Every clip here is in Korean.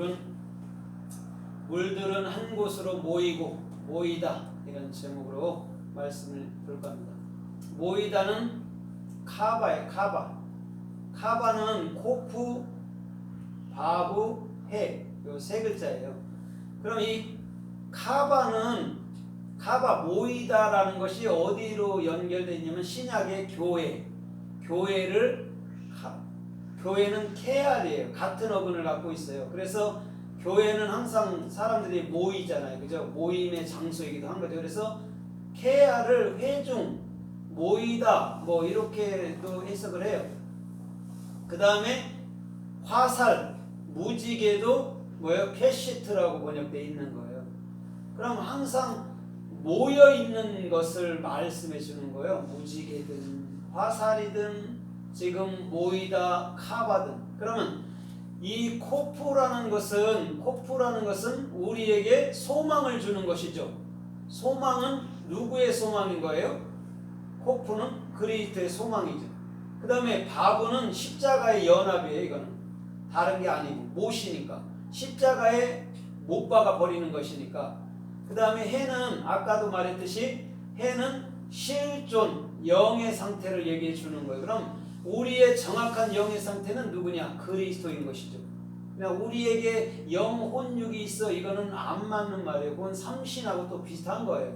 물은 물들은 한 곳으로 모이고 모이다 이런 제목으로 말씀을 볼 겁니다. 모이다는 카바예요. 카바. 카바는 코프, 바브, 해. 요 세 글자예요. 그럼 이 카바는 카바 모이다라는 것이 어디로 연결되어 있냐면 신약의 교회. 교회를 카- 교회는 케알이에요. 같은 어근을 갖고 있어요. 그래서 교회는 항상 사람들이 모이잖아요. 그죠? 모임의 장소이기도 한 거죠. 그래서 케알을 회중, 모이다, 뭐 이렇게도 해석을 해요. 그 다음에 화살, 무지개도 뭐예요? 캐시트라고 번역되어 있는 거예요. 그럼 항상 모여 있는 것을 말씀해 주는 거예요. 무지개든 화살이든 지금 모이다 카바든 그러면 이 코프라는 것은 코프라는 것은 우리에게 소망을 주는 것이죠. 소망은 누구의 소망인 거예요? 코프는 그리스도의 소망이죠. 그 다음에 바브는 십자가의 연합이에요. 이거는 다른 게 아니고 못이니까 십자가에 못 박아 버리는 것이니까. 그 다음에 해는 아까도 말했듯이 해는 실존 영의 상태를 얘기해 주는 거예요. 그럼 우리의 정확한 영의 상태는 누구냐? 그리스도인 것이죠. 그냥 우리에게 영혼육이 있어 이거는 안 맞는 말이에요. 그건 삼신하고 또 비슷한 거예요.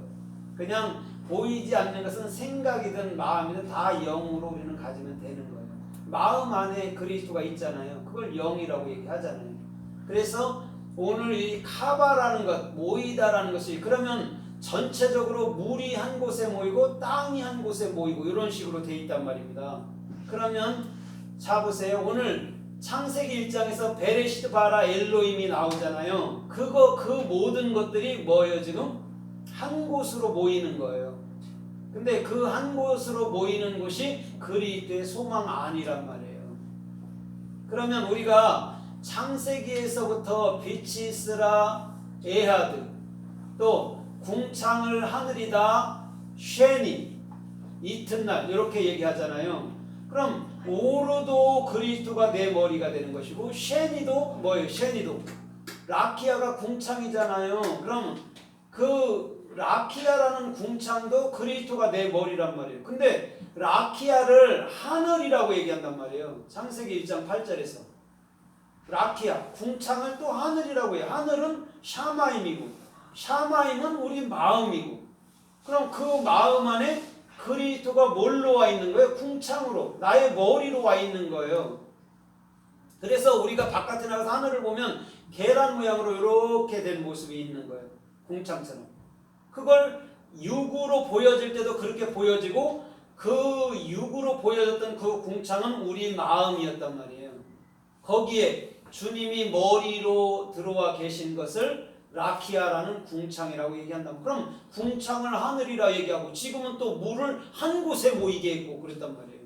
그냥 보이지 않는 것은 생각이든 마음이든 다 영으로 우리는 가지면 되는 거예요. 마음 안에 그리스도가 있잖아요. 그걸 영이라고 얘기하잖아요. 그래서 오늘 이 카바라는 것, 모이다라는 것이 그러면 전체적으로 물이 한 곳에 모이고 땅이 한 곳에 모이고 이런 식으로 돼 있단 말입니다. 그러면 자 보세요. 오늘 창세기 1장에서 베레시트 바라 엘로임이 나오잖아요. 그거 그 모든 것들이 뭐예요, 지금? 한 곳으로 모이는 거예요. 근데 그 한 곳으로 모이는 곳이 그리스도의 소망 아니란 말이에요. 그러면 우리가 창세기에서부터 빛이 있으라 에하드 또 궁창을 하늘이다 쉐니 이튿날 이렇게 얘기하잖아요. 그럼 오르도 그리스도가 내 머리가 되는 것이고 쉐니도 뭐예요? 쉐니도 라키아가 궁창이잖아요. 그럼 그 라키아라는 궁창도 그리스도가 내 머리란 말이에요. 근데 라키아를 하늘이라고 얘기한단 말이에요. 창세기 1장 8절에서 라키아 궁창을 또 하늘이라고 해요. 하늘은 샤마임이고 샤마임은 우리 마음이고 그럼 그 마음 안에 그리스도가 뭘로 와 있는 거예요? 궁창으로 나의 머리로 와 있는 거예요. 그래서 우리가 바깥에 나가서 하늘을 보면 계란 모양으로 이렇게 된 모습이 있는 거예요. 궁창처럼. 그걸 육으로 보여질 때도 그렇게 보여지고 그 육으로 보여졌던 그 궁창은 우리 마음이었단 말이에요. 거기에 주님이 머리로 들어와 계신 것을 라키아라는 궁창이라고 얘기한다. 그럼 궁창을 하늘이라 얘기하고 지금은 또 물을 한 곳에 모이게 했고 그랬단 말이에요.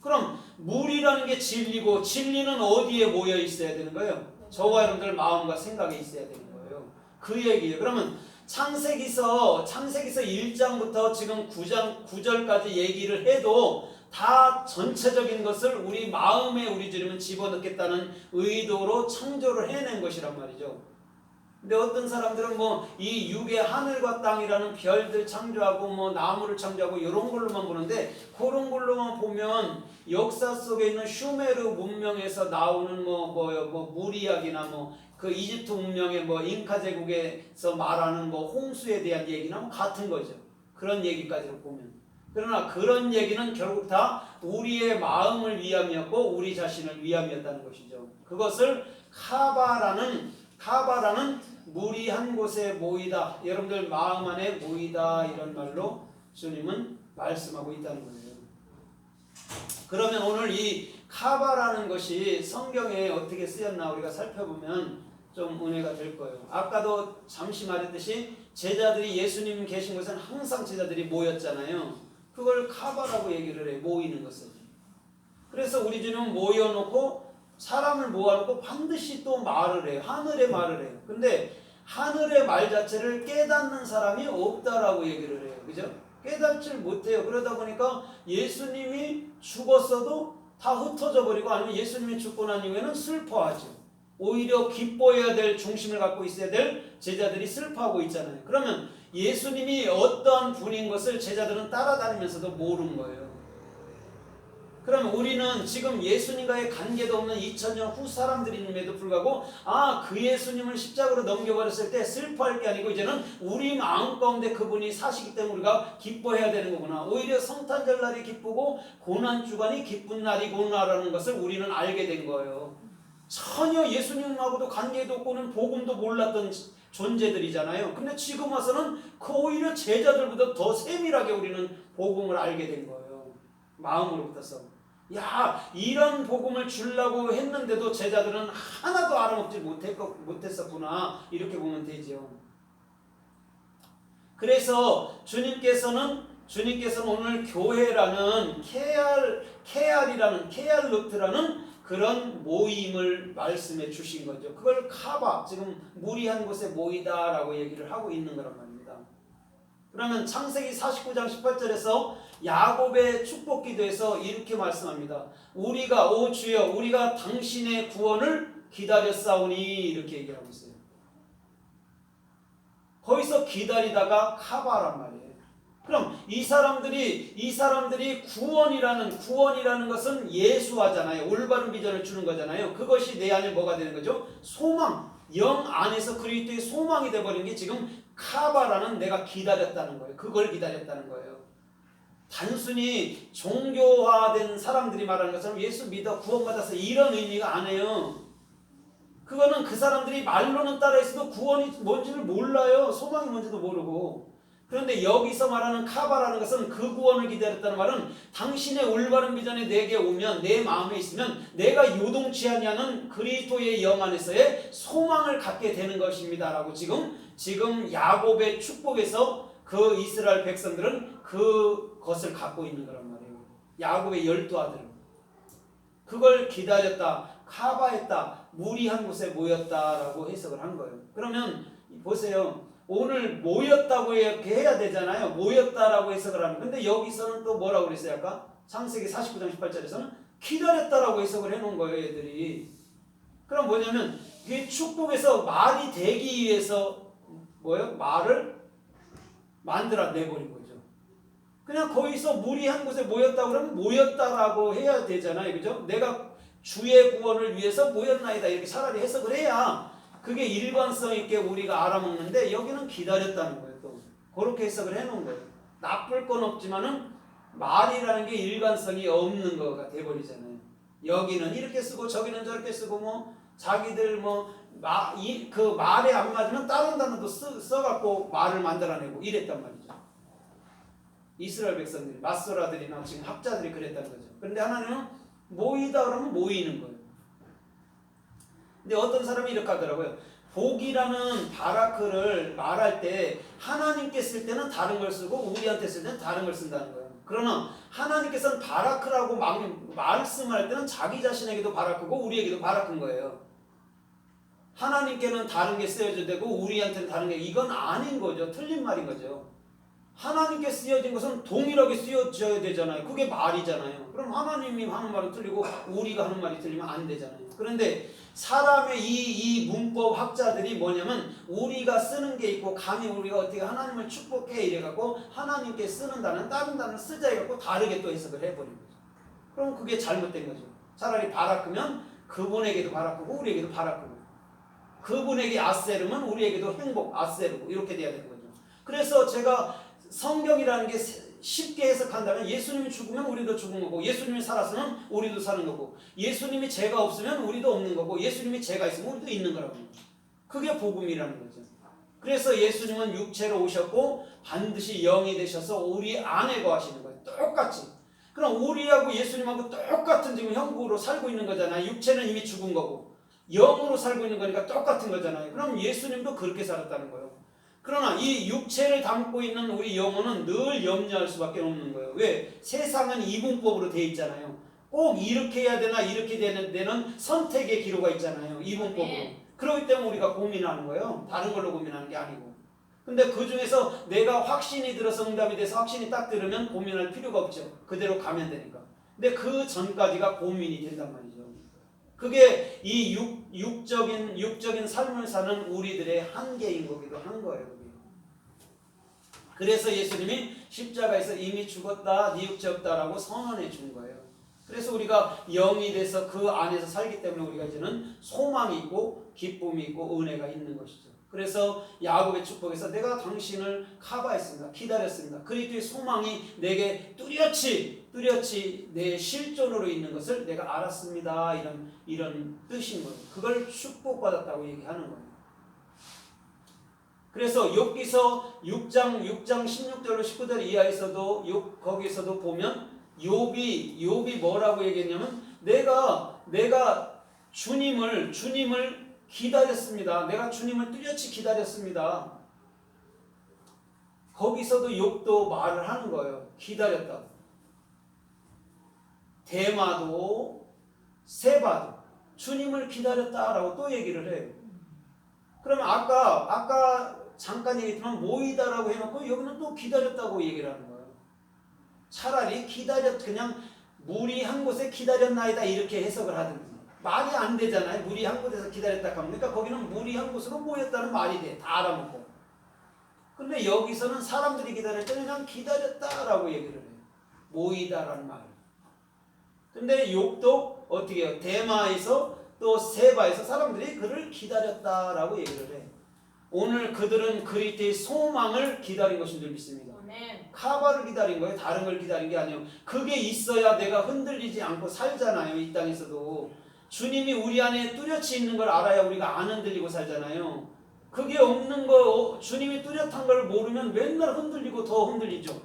그럼 물이라는 게 진리고 진리는 어디에 모여 있어야 되는 거예요? 저와 여러분들 마음과 생각에 있어야 되는 거예요. 그 얘기예요. 그러면 창세기서 창세기서 1장부터 지금 9장 9절까지 얘기를 해도 다 전체적인 것을 우리 마음에 우리 주님은 집어넣겠다는 의도로 창조를 해낸 것이란 말이죠. 근데 어떤 사람들은 뭐 이 육의 하늘과 땅이라는 별들 창조하고 뭐 나무를 창조하고 이런 걸로만 보는데 그런 걸로만 보면 역사 속에 있는 슈메르 문명에서 나오는 뭐 뭐요 뭐 무리학이나 뭐 그 이집트 문명의 뭐 잉카 제국에서 말하는 뭐 홍수에 대한 얘기나 뭐 같은 거죠. 그런 얘기까지로 보면. 그러나 그런 얘기는 결국 다 우리의 마음을 위함이었고 우리 자신을 위함이었다는 것이죠. 그것을 카바라는 카바라는 물이 한 곳에 모이다. 여러분들 마음 안에 모이다 이런 말로 주님은 말씀하고 있다는 거예요. 그러면 오늘 이 카바라는 것이 성경에 어떻게 쓰였나 우리가 살펴보면 좀 은혜가 될 거예요. 아까도 잠시 말했듯이 제자들이 예수님 계신 곳은 항상 제자들이 모였잖아요. 그걸 카바라고 얘기를 해 모이는 것을. 그래서 우리 주님은 모여놓고 사람을 모아놓고 반드시 또 말을 해요. 하늘의 말을 해요. 근데 하늘의 말 자체를 깨닫는 사람이 없다라고 얘기를 해요. 그죠? 깨닫질 못해요. 그러다 보니까 예수님이 죽었어도 다 흩어져 버리고 아니면 예수님이 죽고 난 이후에는 슬퍼하죠. 오히려 기뻐해야 될 중심을 갖고 있어야 될 제자들이 슬퍼하고 있잖아요. 그러면 예수님이 어떠한 분인 것을 제자들은 따라다니면서도 모르는 거예요. 그러면 우리는 지금 예수님과의 관계도 없는 2000년 후 사람들임에도 불구하고 아 그 예수님을 십자가로 넘겨버렸을 때 슬퍼할 게 아니고 이제는 우리 마음 가운데 그분이 사시기 때문에 우리가 기뻐해야 되는 거구나. 오히려 성탄절 날이 기쁘고 고난 주간이 기쁜 날이구나라는 것을 우리는 알게 된 거예요. 전혀 예수님하고도 관계도 없고는 복음도 몰랐던 존재들이잖아요. 근데 지금 와서는 그 오히려 제자들보다 더 세밀하게 우리는 복음을 알게 된 거예요. 마음으로부터서 야 이런 복음을 주려고 했는데도 제자들은 하나도 알아먹지 못했, 못했었구나 이렇게 보면 되죠. 그래서 주님께서는 주님께서는 오늘 교회라는 케알 케알이라는 케알루트라는 그런 모임을 말씀해 주신 거죠. 그걸 카바 지금 무리한 곳에 모이다라고 얘기를 하고 있는 거란 말입니다. 그러면 창세기 49장 18절에서 야곱의 축복 기도에서 이렇게 말씀합니다. 우리가 오 주여 우리가 당신의 구원을 기다렸사오니 이렇게 얘기하고 있어요. 거기서 기다리다가 카바란 말이에요. 그럼 이 사람들이 이 사람들이 구원이라는 구원이라는 것은 예수하잖아요. 올바른 비전을 주는 거잖아요. 그것이 내 안에 뭐가 되는 거죠? 소망. 영 안에서 그리스도의 소망이 돼 버린 게 지금 카바라는 내가 기다렸다는 거예요. 그걸 기다렸다는 거예요. 단순히 종교화된 사람들이 말하는 것처럼 예수 믿어 구원받아서 이런 의미가 아니에요. 그거는 그 사람들이 말로는 따라했어도 구원이 뭔지를 몰라요. 소망이 뭔지도 모르고. 그런데 여기서 말하는 카바라는 것은 그 구원을 기다렸다는 말은 당신의 올바른 비전이 내게 오면 내 마음에 있으면 내가 요동치 않냐는 그리스도의 영 안에서의 소망을 갖게 되는 것입니다라고 지금 지금 야곱의 축복에서 그 이스라엘 백성들은 그것을 갖고 있는 거란 말이에요. 야곱의 열두 아들은 그걸 기다렸다, 카바했다, 무리한 곳에 모였다라고 해석을 한 거예요. 그러면 보세요. 오늘 모였다고 이렇게 해야 되잖아요. 모였다라고 해석을 하는. 근데 여기서는 또 뭐라고 그랬어요? 아까 창세기 49장 18절에서는 기다렸다라고 해석을 해놓은 거예요, 애들이. 그럼 뭐냐면 이 축복에서 말이 되기 위해서 뭐예요? 말을 만들어 내버린 거죠. 그냥 거기서 무리한 곳에 모였다 그러면 모였다라고 해야 되잖아요. 그죠? 내가 주의 구원을 위해서 모였나이다. 이렇게 차라리 해석을 해야 그게 일관성 있게 우리가 알아먹는데 여기는 기다렸다는 거예요. 또 그렇게 해석을 해놓은 거예요. 나쁠 건 없지만은 말이라는 게 일관성이 없는 거가 돼버리잖아요. 여기는 이렇게 쓰고 저기는 저렇게 쓰고 뭐 자기들 뭐그 말에 안 맞으면 다른 단어도 써, 써갖고 말을 만들어내고 이랬단 말이죠. 이스라엘 백성들이 마소라들이나 지금 학자들이 그랬다는 거죠. 그런데 하나님은 모이다 그러면 모이는 거예요. 근데 어떤 사람이 이렇게 하더라고요. 복이라는 바라크를 말할 때 하나님께 쓸 때는 다른 걸 쓰고 우리한테 쓸 때는 다른 걸 쓴다는 거예요. 그러나 하나님께서는 바라크라고 말씀할 때는 자기 자신에게도 바라크고 우리에게도 바라크인 거예요. 하나님께는 다른 게 쓰여져야 되고 우리한테는 다른 게 이건 아닌 거죠. 틀린 말인 거죠. 하나님께 쓰여진 것은 동일하게 쓰여져야 되잖아요. 그게 말이잖아요. 그럼 하나님이 하는 말은 틀리고 우리가 하는 말이 틀리면 안 되잖아요. 그런데 사람의 이, 이 문법 학자들이 뭐냐면 우리가 쓰는 게 있고 감히 우리가 어떻게 하나님을 축복해 이래갖고 하나님께 쓰는 단어는 다른 단어를 쓰자 해갖고 다르게 또 해석을 해버린 거죠. 그럼 그게 잘못된 거죠. 차라리 바라크면 그분에게도 바라크고 우리에게도 바라크고 그분에게 아세르면 우리에게도 행복 아세르고 이렇게 돼야 되는 거죠. 그래서 제가 성경이라는 게 쉽게 해석한다면 예수님이 죽으면 우리도 죽은 거고 예수님이 살았으면 우리도 사는 거고 예수님이 죄가 없으면 우리도 없는 거고 예수님이 죄가 있으면 우리도 있는 거라고 그게 복음이라는 거죠. 그래서 예수님은 육체로 오셨고 반드시 영이 되셔서 우리 안에 거하시는 거예요. 똑같이. 그럼 우리하고 예수님하고 똑같은 지금 형국으로 살고 있는 거잖아요. 육체는 이미 죽은 거고 영으로 살고 있는 거니까 똑같은 거잖아요. 그럼 예수님도 그렇게 살았다는 거예요. 그러나 이 육체를 담고 있는 우리 영혼은 늘 염려할 수밖에 없는 거예요. 왜? 세상은 이분법으로 돼 있잖아요. 꼭 이렇게 해야 되나 이렇게 되는 데는 선택의 기로가 있잖아요. 이분법으로. 그렇기 때문에 우리가 고민하는 거예요. 다른 걸로 고민하는 게 아니고. 근데 그 중에서 내가 확신이 들어서 응답이 돼서 확신이 딱 들으면 고민할 필요가 없죠. 그대로 가면 되니까. 근데 그 전까지가 고민이 된단 말이죠. 그게 이 육, 육적인 육적인 삶을 사는 우리들의 한계인 거기도 한 거예요. 그래서 예수님이 십자가에서 이미 죽었다, 네 육체 없다라고 선언해 준 거예요. 그래서 우리가 영이 돼서 그 안에서 살기 때문에 우리가 이제는 소망이 있고 기쁨이 있고 은혜가 있는 것이죠. 그래서 야곱의 축복에서 내가 당신을 카바했습니다. 기다렸습니다. 그리스도의 소망이 내게 뚜렷이 뚜렷이 내 실존으로 있는 것을 내가 알았습니다. 이런 이런 뜻인 거예요. 그걸 축복받았다고 얘기하는 거예요. 그래서 욥기서 6장 6장 16절로 19절 이하에서도 욥 거기서도 보면 욥이 욥이 뭐라고 얘기했냐면 내가 내가 주님을 주님을 기다렸습니다. 내가 주님을 뚜렷이 기다렸습니다. 거기서도 욥도 말을 하는 거예요. 기다렸다고. 대마도 세바도 주님을 기다렸다라고 또 얘기를 해요. 그러면 아까 아까 잠깐 얘기했지만 모이다라고 해놓고 여기는 또 기다렸다고 얘기를 하는 거예요. 차라리 기다렸 그냥 물이 한 곳에 기다렸나이다 이렇게 해석을 하든지 말이 안 되잖아요. 물이 한 곳에서 기다렸다 하면 그러니까 거기는 물이 한 곳으로 모였다는 말이 돼. 다 알아먹고. 근데 여기서는 사람들이 기다릴 때 그냥 기다렸다라고 얘기를 해요. 모이다라는 말. 근데 욕도 어떻게 해요? 대마에서 또 세바에서 사람들이 그를 기다렸다라고 얘기를 해. 오늘 그들은 그리스도의 소망을 기다린 것인 줄 믿습니다. 카바를 기다린 거예요. 다른 걸 기다린 게 아니에요. 그게 있어야 내가 흔들리지 않고 살잖아요. 이 땅에서도. 주님이 우리 안에 뚜렷이 있는 걸 알아야 우리가 안 흔들리고 살잖아요. 그게 없는 거, 주님이 뚜렷한 걸 모르면 맨날 흔들리고 더 흔들리죠.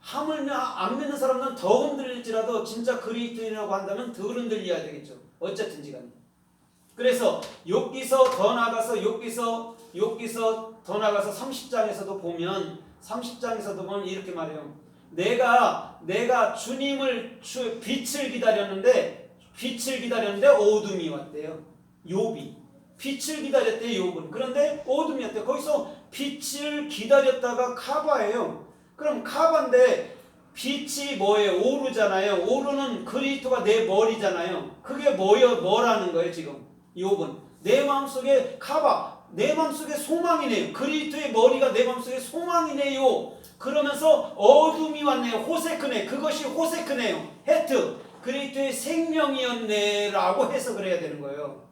하물며 안 믿는 사람은 더 흔들릴지라도 진짜 그리스도인이라고 한다면 덜 흔들려야 되겠죠. 어쨌든지 간에. 그래서 욥기서 더 나가서 욥기서 욥기서 더 나가서 30장에서도 보면 30장에서도 보면 이렇게 말해요. 내가 내가 주님을 주, 빛을 기다렸는데 빛을 기다렸는데 어둠이 왔대요. 욥이 빛을 기다렸대 욥은. 그런데 어둠이 왔대. 거기서 빛을 기다렸다가 카바예요. 그럼 카바인데 빛이 뭐예요? 오르잖아요. 오르는 그리스도가 내 머리잖아요. 그게 뭐여 뭐라는 거예요, 지금? 욥은 내 마음속에 카바 내 마음속에 소망이네요. 그리스도의 머리가 내 마음속에 소망이네요. 그러면서 어둠이 왔네요. 호세크네. 그것이 호세크네요. 헤트. 그리스도의 생명이었네라고 해석을 해야 되는 거예요.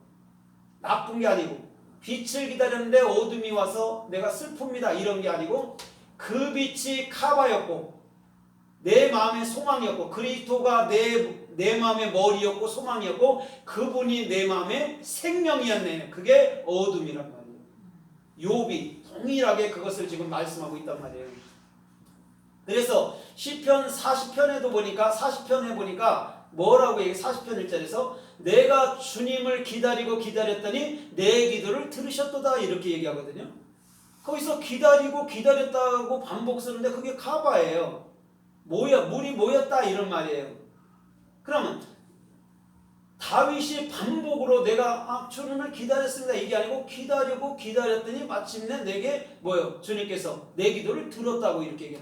나쁜 게 아니고 빛을 기다렸는데 어둠이 와서 내가 슬픕니다. 이런 게 아니고 그 빛이 카바였고 내 마음의 소망이었고 그리스도가 내, 내 마음의 머리였고 소망이었고 그분이 내 마음의 생명이었네. 그게 어둠이란 말이에요. 욥이 동일하게 그것을 지금 말씀하고 있단 말이에요. 그래서 시편 40편에도 보니까 40편에 보니까 뭐라고 얘기 40편 1절에서 내가 주님을 기다리고 기다렸더니 내 기도를 들으셨도다 이렇게 얘기하거든요. 거기서 기다리고 기다렸다고 반복 쓰는데 그게 카바예요. 모여 물이 모였다 이런 말이에요. 그러면 다윗이 반복으로 내가 아, 주님을 기다렸습니다 이게 아니고 기다리고 기다렸더니 마침내 내게 뭐요 주님께서 내 기도를 들었다고 이렇게 얘기하는.